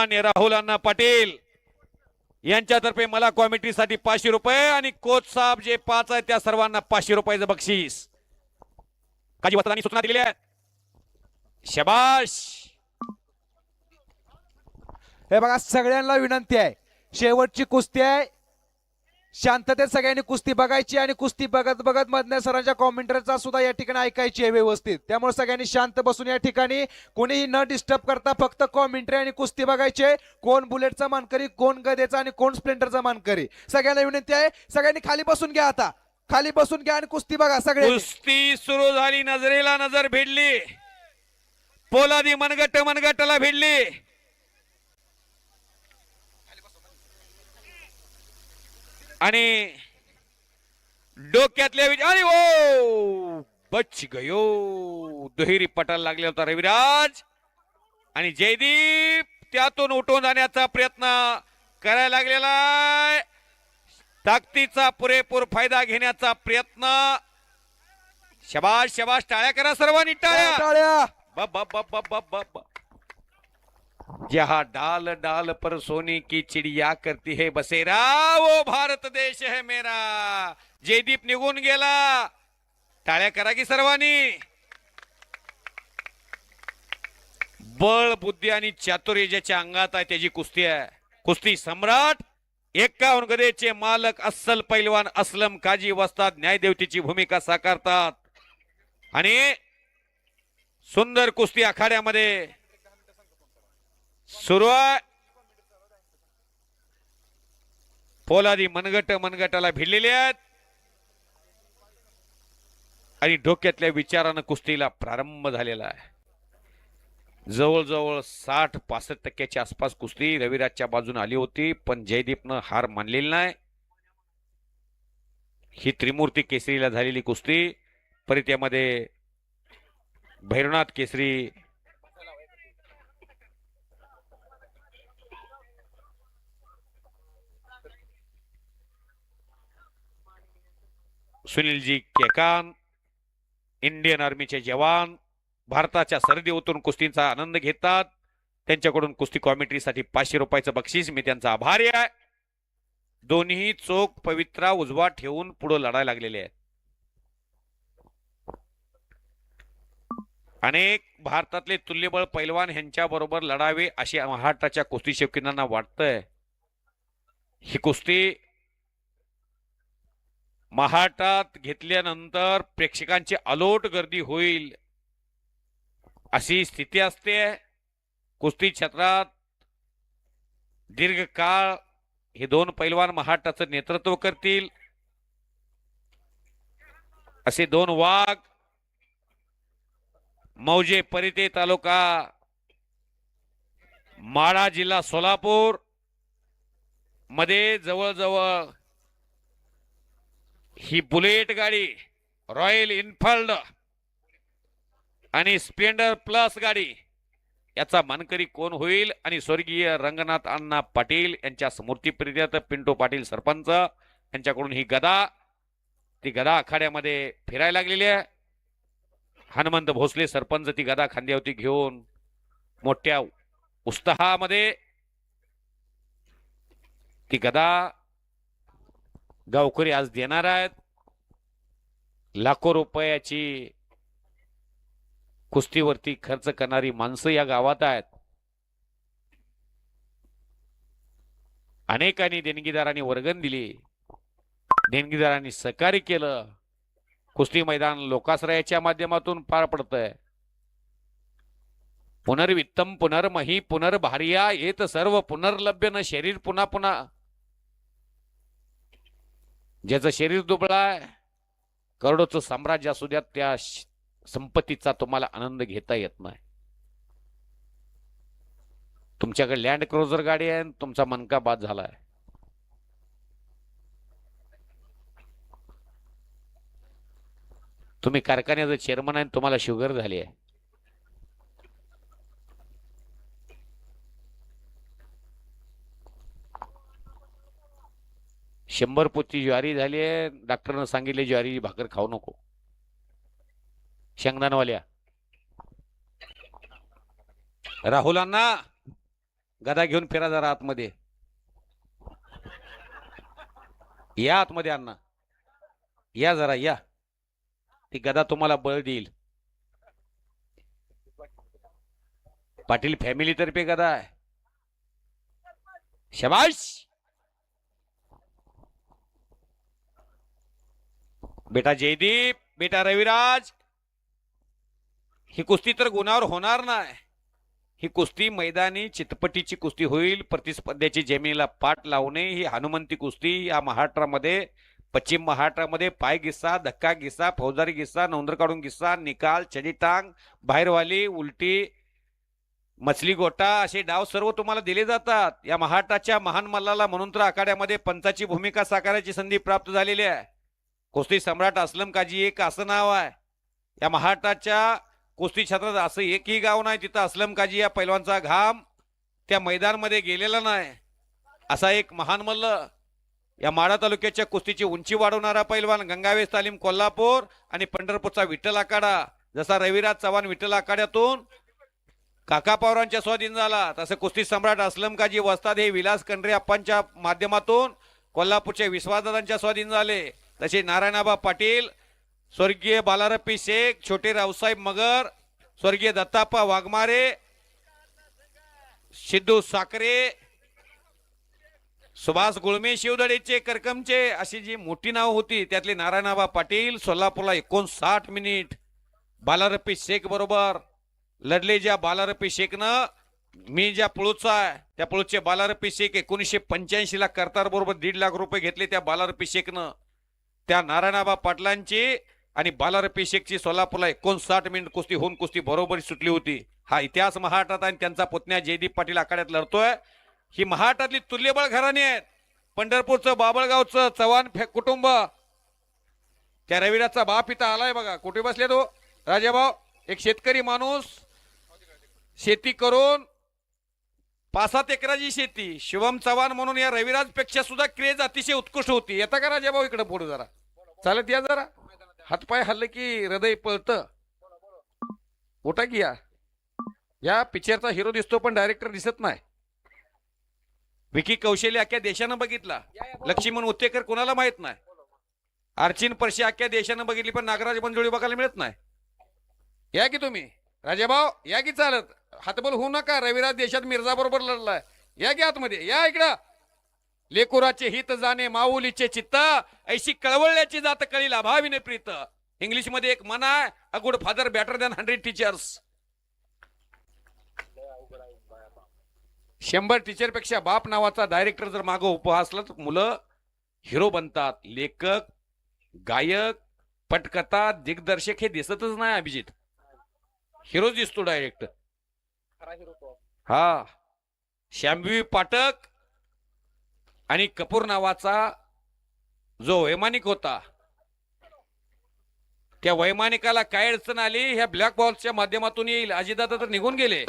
मान्य राहुल अण्णा पाटील. यांच्यातर्फे मला कॉमेंट्रीसाठी पाचशे रुपये आणि कोच साहेब जे पाच आहेत त्या सर्वांना पाचशे रुपयाचं बक्षीस. काजी वस्त्रांनी सूचना दिलेल्या आहेत. शबाश हे बघा सगळ्यांना विनंती आहे. शेवटची कुस्ती आहे. शांततेत सगळ्यांनी कुस्ती बघायची आणि कुस्ती बघत बघत मधल्या सरांच्या कॉमेंटरचा सुद्धा या ठिकाणी ऐकायची आहे व्यवस्थित. त्यामुळे सगळ्यांनी शांत बसून या ठिकाणी कोणीही न डिस्टर्ब करता फक्त कॉमेंट्री आणि कुस्ती बघायची कोण बुलेटचा मानकरी कोण गदेचा आणि कोण स्प्लेंडरचा मानकरी. सगळ्यांना विनंती आहे सगळ्यांनी खाली बसून घ्या आता. खाली बसून घ्या आणि कुस्ती बघा सगळे कुस्ती सुरू झाली नजरेला नजर भिडली. पोलादी मनगट मनगटाला भिडली. आणि डोक्यातल्या विच- अरे ओ बच गयो! दुहेरी पटाला लागला होता रविराज. आणि जयदीप त्यातून उठून जाण्याचा प्रयत्न करायला लागलेला आहे. ताकदीचा पुरेपूर फायदा घेण्याचा प्रयत्न. शबाश शबाश टाळ्या करा सर्वांनी टाळ्या! टाळ्या! बब बब बब बब बब. जहाँ डाल डाल पर सोने की चिड़िया करती है बसेरा। वो भारत देश है मेरा। जयदीप निघून गेला। टाळ्या करा की सर्वांनी। बळ बुद्धी आणि चातुर्य ज्याच्या अंगात आहे त्याची कुस्ती आहे. कुस्ती सम्राट एक्कावन गदेचे मालक अस्सल पैलवान असलम काजी वस्तात न्यायदेवतेची भूमिका साकारतात. आणि सुंदर कुस्ती आखाड्यामध्ये सुरू आहे पोलादी मनगट मनगटाला भिडलेले आहेत. आणि डोक्यातल्या विचारानं कुस्तीला प्रारंभ झालेला आहे. जवळजवळ साठ पासष्ट टक्क्याच्या आसपास कुस्ती रविराजच्या बाजूने आली होती पण जयदीपनं हार मानलेली नाही. ही त्रिमूर्ती केसरीला झालेली कुस्ती. परत यामध्ये भैरवनाथ केसरी सुनीलजी केकान इंडियन आर्मीचे जवान भारताच्या सर्दी ओतून कुस्तींचा आनंद घेतात. त्यांच्याकडून कुस्ती कॉमेंट्रीसाठी पाचशे रुपयाचं बक्षीस. मी त्यांचा आभारी आहे. दोन्ही चोख पवित्रा उजवा ठेवून पुढे लढायला लागलेले आहेत. अनेक भारतातले तुल्यबळ पैलवान ह्यांच्या बरोबर लढावे अशी महाराष्ट्राच्या कुस्ती शौकीनांना वाटतंय. ही कुस्ती महाटात घेतल्यानंतर प्रेक्षकांची अलोट गर्दी होईल अशी स्थिती असते. कुस्ती क्षेत्रात दीर्घकाळ हे दोन पैलवान महाटाचं नेतृत्व करतील. असे दोन वाघ मौजे परिते तालुका माळा जिल्हा सोलापूरमध्ये जवळजवळ ही बुलेट गाडी रॉयल इन्फिल्ड आणि स्प्लेंडर प्लस गाडी याचा मानकरी कोण होईल? आणि स्वर्गीय रंगनाथ अण्णा पाटील यांच्या स्मृतीप्रियत पिंटू पाटील सरपंच यांच्याकडून ही गदा ती गदा आखाड्यामध्ये फिरायला लागलेली आहे. हनुमंत भोसले सरपंच ती गदा खांद्यावरती घेऊन मोठ्या उत्साहामध्ये ती गदा गावकरी आज देणार आहेत. लाखो रुपयाची कुस्तीवरती खर्च करणारी माणसं या गावात आहेत. अनेकांनी देणगीदारांनी वर्गण दिली. देणगीदारांनी सहकार्य केलं. कुस्ती मैदान लोकाश्रयाच्या माध्यमातून पार पडतंय. पुनर्वित्तम पुनर्मही पुनर्भार्या येत सर्व पुनर्लभ्य न शरीर पुन्हा पुन्हा ज्याचं शरीर दुबळं आहे करोडोचं साम्राज्य असू द्या त्या संपत्तीचा तुम्हाला आनंद घेता येत नाही. तुमच्याकडे लँड क्रोजर गाडी आहे आणि तुमचा मनका बाद झालाय. तुम्ही कारखान्याचं चेअरमन आहे आणि तुम्हाला शुगर झाली आहे. शंभर पोती ज्वारी झाली आहे डॉक्टरनं सांगितले ज्वारी भाकर खाऊ नको. शेंगदाणवाल्या. राहुलांना गदा घेऊन फिरा जरा आतमध्ये. या आतमध्ये अण्णा. या जरा या. ती गदा तुम्हाला बळ देईल. पाटील फॅमिली तर्फे गदा आहे. शबाश बेटा जयदीप बेटा रविराज ही कुस्ती तर गुणावर होणार नाही. ही कुस्ती मैदानी चितपटीची कुस्ती होईल प्रतिस्पर्ध्याची जमिनीला पाठ लावणे ही हनुमंती कुस्ती या महाराष्ट्रामध्ये पश्चिम महाराष्ट्रामध्ये पाय गिस्सा धक्का गिस्सा फौजदारी गिस्सा नोंदर काढून गिस्सा निकाल चडीटांग बाहेरवाली उलटी मछली गोटा असे डाव सर्व तुम्हाला दिले जातात. या महाराष्ट्राच्या महान मल्लाला म्हणून तर आखाड्यामध्ये पंचाची भूमिका साकारायची संधी प्राप्त झालेली आहे. कुस्ती सम्राट असलम काजी एक असं नाव आहे. या महाराष्ट्राच्या कुस्ती क्षेत्रात असं एकही गाव नाही तिथं असलम काजी या पैलवानचा घाम त्या मैदानमध्ये गेलेला नाही. असा एक महान मल्ल या माडा तालुक्याच्या कुस्तीची उंची वाढवणारा पैलवान गंगावेस तालीम कोल्हापूर आणि पंढरपूरचा विठ्ठल आखाडा जसा रविराज चव्हाण विठ्ठल आखाड्यातून काका पवारांच्या स्वाधीन झाला तसं कुस्ती सम्राट असलम काजी वस्ताद हे विलास कंड्रे अप्पांच्या माध्यमातून कोल्हापूरच्या विश्वासदादांच्या स्वाधीन झाले. तसे नारायणाबा पाटील स्वर्गीय बालारप्पी शेख छोटे रावसाहेब मगर स्वर्गीय दत्ताप्पा वाघमारे सिद्धू साखरे सुभाष गुळमे शिवदडेचे करकमचे अशी जी मोठी नाव होती त्यातले नारायणाबा पाटील सोलापूरला एकोणसाठ मिनिट बालारप्पी शेख बरोबर लढले ज्या बालारप्पी शेखनं मी ज्या पुळूचा आहे त्या पुळूचे बालारप्पी शेख एकोणीसशे पंच्याऐंशी ला करतार बरोबर दीड लाख रुपये घेतले त्या बालारप्पी शेखनं. त्या नारायणाबा पाटलांची आणि बालारपी शेखची सोलापूरला एकोणसाठ मिनिट कुस्ती होऊन कुस्ती बरोबर सुटली होती. हा इतिहास महाराष्ट्रात आणि त्यांचा पुतण्या जयदीप पाटील आखाड्यात लढतोय. ही महाराष्ट्रातली तुल्यबळ घराणी आहेत. पंढरपूरचं बाबळगावचं चव्हाण फे- कुटुंब. त्या रविराजचा बाप इथं आलाय बघा. कुठे बसले तो? राजाभाऊ एक शेतकरी माणूस. शेती करून पाच सात एकराची शेती. शिवम चव्हाण म्हणून या रविराजपेक्षा सुद्धा क्रेज अतिशय उत्कृष्ट होती. येता का राजाभाऊ इकडे पुढे जरा? चालत या जरा. हातपाय हल्ले की हृदय पळत. उठा की या. या पिक्चरचा हिरो दिसतो पण डायरेक्टर दिसत नाही. विकी कौशल्य अख्ख्या देशानं बघितला. लक्ष्मण उत्तेकर कोणाला माहीत नाही. अर्चिन परशी अख्ख्या देशानं बघितली पण नागराज मंजुळी बघायला मिळत नाही. या की तुम्ही? राजाभाऊ या की चालत? हातबल होऊ नका. रविराज देशात मिर्झा बरोबर लढलाय. या की आतमध्ये? या इकडं. लेकुराचे हित जाणे माऊलीचे चित्त ऐशी कळवळल्याची जात कळील अभाविने प्रीत. इंग्लिशमध्ये एक म्हणा a good father better than hundred teachers शंभर टीचरपेक्षा बाप नावाचा डायरेक्टर जर मागं उभा असला तर मुलं हिरो बनतात. लेखक गायक पटकथा दिग्दर्शक हे दिसतच नाही अभिजित. हिरो दिसतो डायरेक्ट हा. श्यामवी पाठक आणि कपूर नावाचा जो वैमानिक होता त्या वैमानिकाला काय अडचण आली? ह्या ब्लॅक बॉल्सच्या माध्यमातून येईल. अजितदादा तर निघून गेले.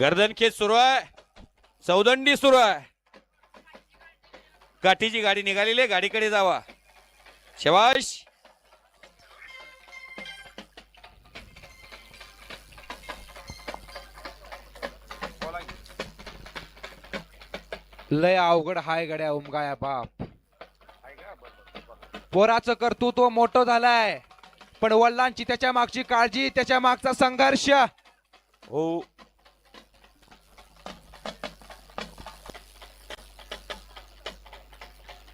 गर्दन खेच सुरू आहे. चौदंडी सुरू आहे. काठीची गाडी निघालेली आहे. गाडीकडे जावा. शेवाश. लय अवघड हाय गड्या उमगाया बाप. पोराचं कर्तृत्व मोठं झालंय. पण वडिलांची त्याच्या मागची काळजी त्याच्या मागचा संघर्ष. हो.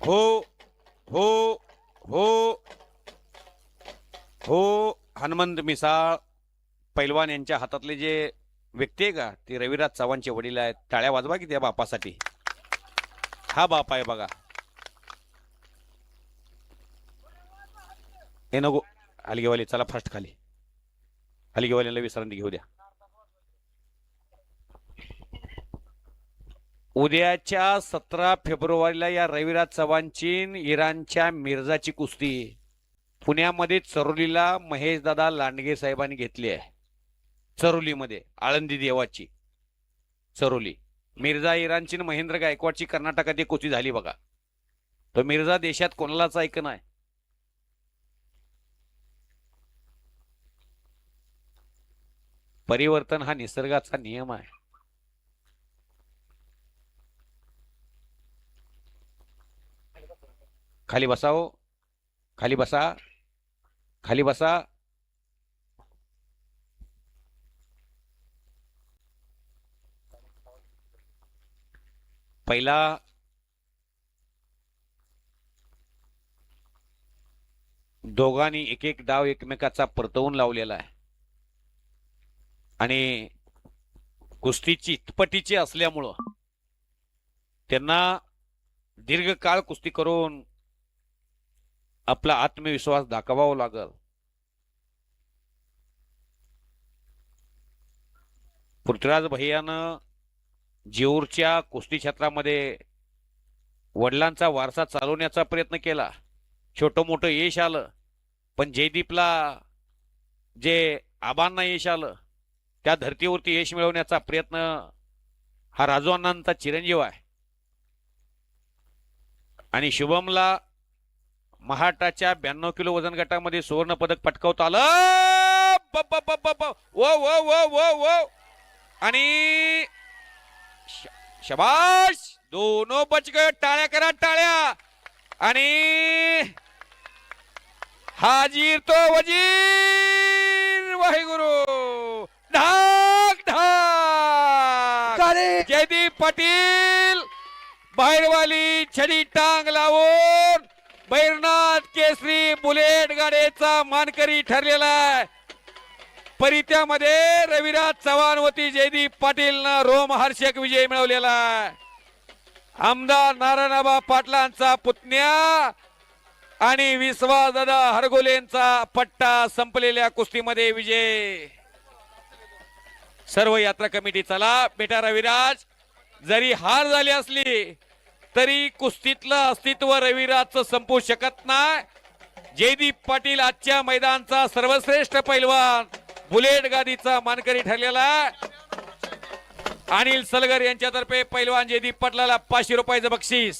हो हो हो हो हनुमंत मिसाळ पैलवान यांच्या हातातले जे व्यक्ती आहे का ते रविराज चव्हाणचे वडील आहेत टाळ्या वाजवा की त्या बापासाठी? हा बाप आहे बघा. हे नको हलगेवाली चला फर्स्ट खाली. हलगेवालीला विश्रांती घेऊ द्या. उद्याच्या सतरा फेब्रुवारीला या रविराज चव्हाणची इराणच्या मिर्जाची कुस्ती. पुण्यामध्ये चरोलीला महेशदादा लांडगे साहेबांनी घेतली आहे. चरोलीमध्ये आळंदी देवाची चरोली. मिर्झा इराणची महेंद्र गायकवाडची कर्नाटकात एक कोची झाली बघा. तो मिर्झा देशात कोणालाच ऐक नाही. परिवर्तन हा निसर्गाचा नियम आहे. खाली बसाओ हो. खाली बसा. खाली बसा. पहिला दोघांनी एक एक डाव एकमेकाचा परतवून लावलेला आहे. आणि कुस्तीची इतपटीची असल्यामुळं त्यांना दीर्घकाळ कुस्ती करून आपला आत्मविश्वास दाखवावा लागल. पृथ्वीराज भैयानं जेऊरच्या कुस्ती क्षेत्रामध्ये वडिलांचा वारसा चालवण्याचा प्रयत्न केला छोटं मोठं यश आलं पण जयदीपला जे आबांना यश आलं त्या धर्तीवरती यश मिळवण्याचा प्रयत्न हा राजू अण्णांचा चिरंजीव आहे आणि शुभमला महाटाच्या ब्याण्णव किलो वजन गटामध्ये सुवर्ण पदक पटकावता आलं आणि शबाश दोनो बच गए टाळ्या करा टाळ्या! आणि हाजीर तो वजीर! वाहेगुरु! ढाक ढाक जयदीप पाटील! बाहेरवाली छडी टांग लावून बैरनाथ केसरी बुलेट गाड्याचा मानकरी ठरलेला आहे. परित्यामध्ये रविराज चव्हाण होती जयदीप पाटीलनं रोमहर्षक विजय मिळवलेला. आहे आमदार नारायणाबा पाटलांचा पुतण्या आणि विश्वासदादा हरगोलेंचा पट्टा संपलेल्या कुस्तीमध्ये विजय. सर्व यात्रा कमिटी चला बेटा रविराज जरी हार झाली असली तरी कुस्तीतलं अस्तित्व रविराजचं संपू शकत नाही. जयदीप पाटील आजच्या मैदानचा सर्वश्रेष्ठ पैलवान. बुलेट गादीचा मानकरी ठरलेला अनिल सलगर यांच्यातर्फे पैलवान जयदीप पटलाला पाचशे रुपयाचं बक्षीस.